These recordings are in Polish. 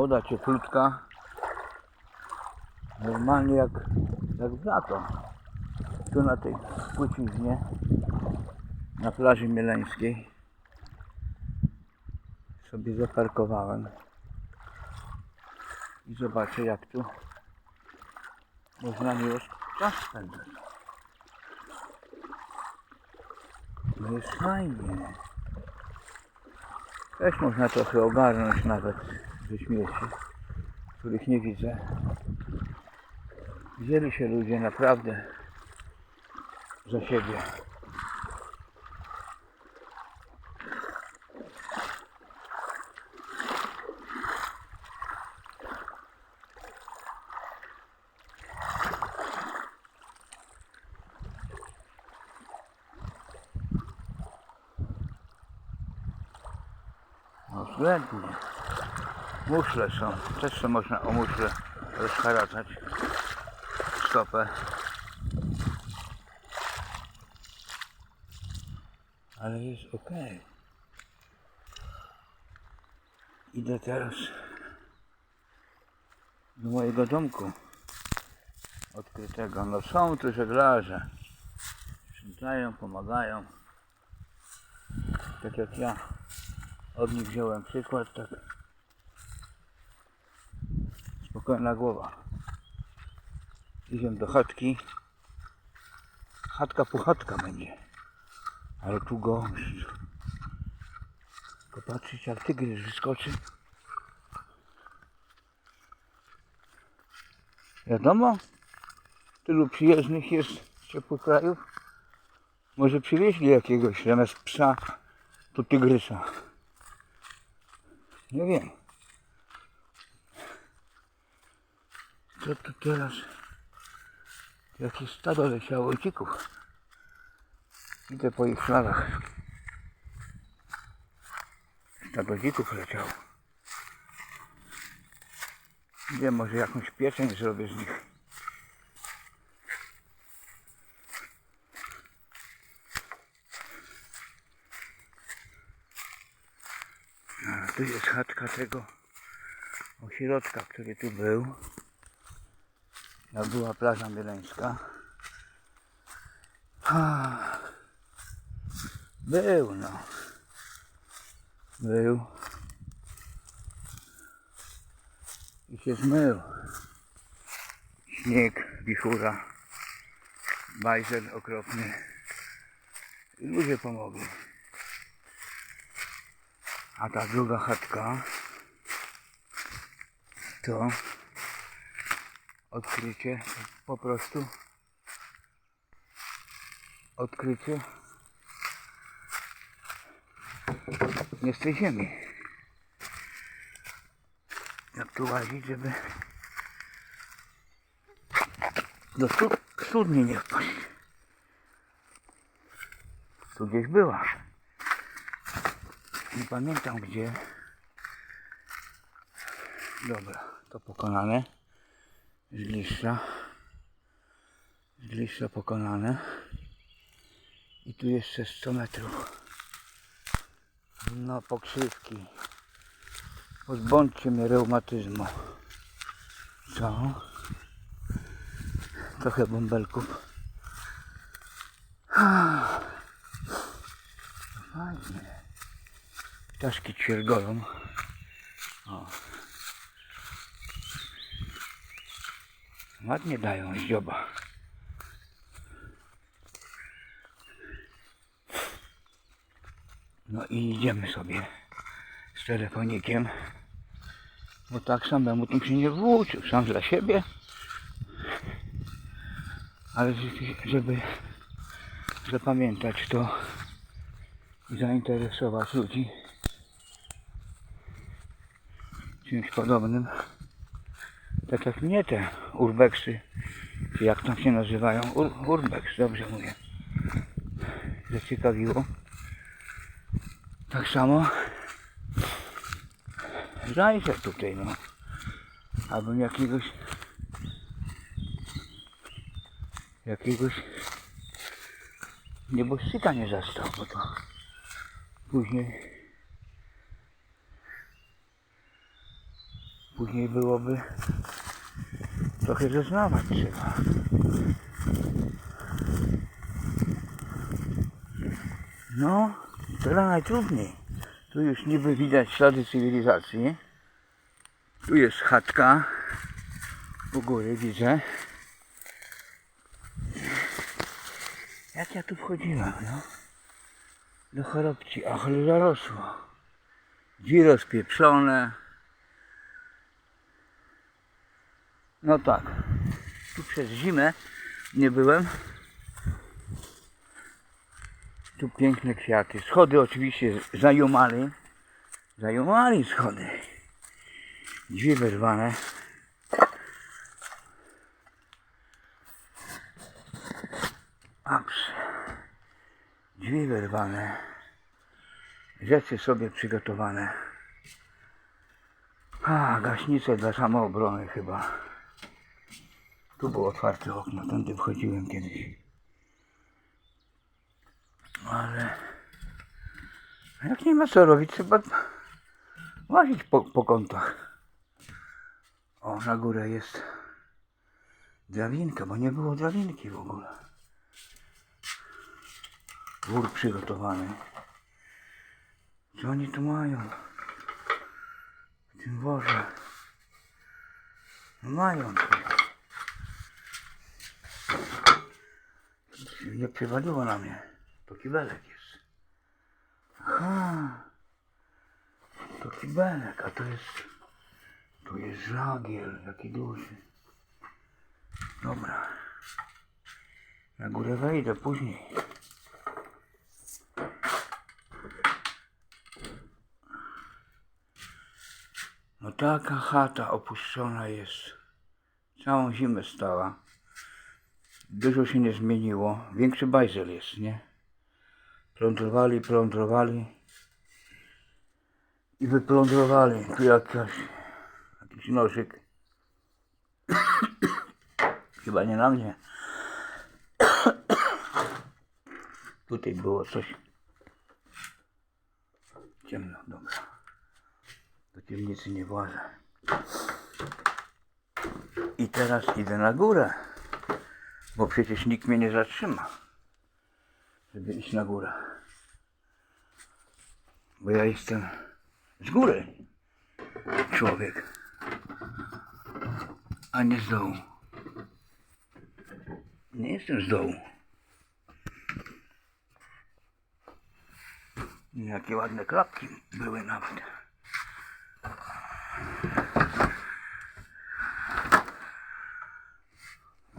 Woda cieplutka. Normalnie jak, jak w lato. Tu na tej płyciźnie, na plaży mieleńskiej sobie zaparkowałem i zobaczę jak tu można miło czas spędzać. No jest fajnie. Też można trochę ogarnąć nawet ze śmieci, których nie widzę. Wzięli się ludzie naprawdę za siebie. No względnie. Muszle są. Też się można o muszle rozharacać. Stopę. Ale jest ok. Idę teraz do mojego domku odkrytego. No są tu żeglarze. Sprzątają, pomagają. Tak jak ja od nich wziąłem przykład, tak spokojna głowa. Idziemy do chatki. Chatka puchatka będzie. Ale tu. Tylko patrzeć jak tygrys wyskoczy. Wiadomo, tylu przyjezdnych jest z ciepłych krajów. Może przywieźli jakiegoś zamiast psa, to tygrysa. Nie wiem. Tu teraz? Jakieś stado leciało dzików. Idę po ich śladach. Stado dzików leciało. Wiem, może jakąś pieczeń zrobię z nich. A tu jest chatka tego ośrodka, który tu był. Jak była plaża mieleńska. Ah. Był no. Był. I się zmył. Śnieg, wichura, bajzel okropny. I ludzie pomogli. A ta druga chatka to odkrycie po prostu odkrycie nie z tej ziemi. Jak tu łazić, żeby do stu- studni nie wpaść. Tu gdzieś była. Nie pamiętam gdzie. Dobra, to pokonane. Z liścia. Z pokonane. I tu jeszcze 100 metrów. No pokrzywki. Pozbądźcie mnie reumatyzmu. Co? Trochę bąbelków. Fajnie. Ptaszki ćwiergolą. O. Ładnie dają zdzioba. No i idziemy sobie z telefonikiem. Bo tak samemu tym się nie włóczył, sam dla siebie. Ale żeby- zapamiętać to i zainteresować ludzi czymś podobnym. Tak jak mnie te urbexy, czy jak tam się nazywają, Ur, dobrze mówię, zaciekawiło. Tak samo zajrzę tutaj, no. Abym jakiegoś jakiegoś nieboszczyka nie zastał, bo to później Później byłoby trochę zeznawać trzeba. No, teraz najtrudniej. Tu już niby widać ślady cywilizacji. Tu jest chatka. U góry widzę. Jak ja tu wchodziłem, no? Do chorobci, ach, ale zarosło. Drzwi rozpieprzone. No tak. Tu przez zimę nie byłem. Tu piękne kwiaty. Schody oczywiście zajumali. Zajumali schody. Drzwi wyrwane. Aps. Drzwi wyrwane. Rzeczy sobie przygotowane. A, gaśnice dla samoobrony chyba. Tu było otwarte okno, tędy wchodziłem kiedyś. Ale jak nie ma co robić, trzeba łazić po, po kątach. O, na górę jest drabinka, bo nie było drabinki w ogóle. Wór przygotowany. Co oni tu mają? W tym worze. No mają tu. Nie przywaliło na mnie. To kibelek jest. Aha. To kibelek, a to jest... Tu jest żagiel, jaki duży. Dobra. Na górę wejdę później. No taka chata opuszczona jest. Całą zimę stała. Dużo się nie zmieniło. Większy bajzel jest, nie? Plądrowali, plądrowali. I wyplądrowali. Tu jakaś, jakiś nożyk. Chyba nie na mnie. Tutaj było coś. Ciemno, dobra. Do piwnicy nie włażę. I teraz idę na górę. Bo przecież nikt mnie nie zatrzyma. Żeby iść na górę. Bo ja jestem z góry. Człowiek. A nie z dołu. Nie jestem z dołu. Jakie ładne klapki były nawet.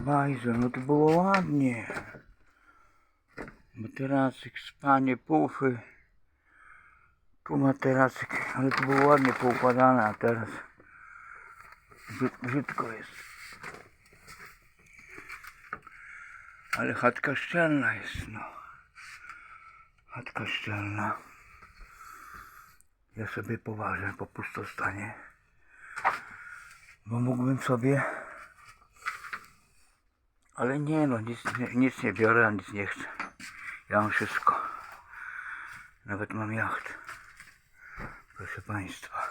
Bajzo, no to było ładnie. Materacyk, spanie, pufy. Tu materacyk, ale to było ładnie poukładane, a teraz brzyd- brzydko jest. Ale chatka szczelna jest, no. Chatka szczelna. Ja sobie poważę po pustostanie. Bo mógłbym sobie ale nie no, nic, nic nie biorę, nic nie chcę. Ja mam wszystko. Nawet mam jacht. Proszę Państwa.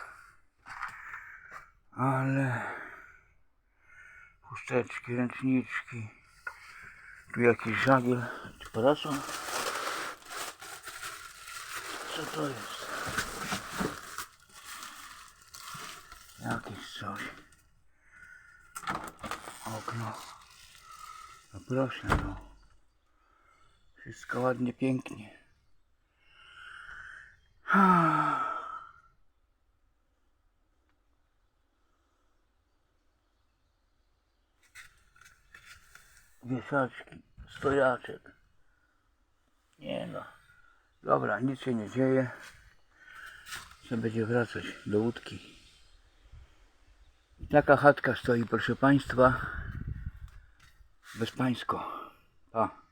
Ale chusteczki, ręczniczki. Tu jakiś żagiel. Czy parasol? Co to jest? Jakieś coś. Okno. No proszę, no. Wszystko ładnie, pięknie. Wieszaczki, stojaczek. Nie no. Dobra, nic się nie dzieje. Trzeba będzie wracać do łódki. Taka chatka stoi, proszę Państwa. Bezpańsko. Pa.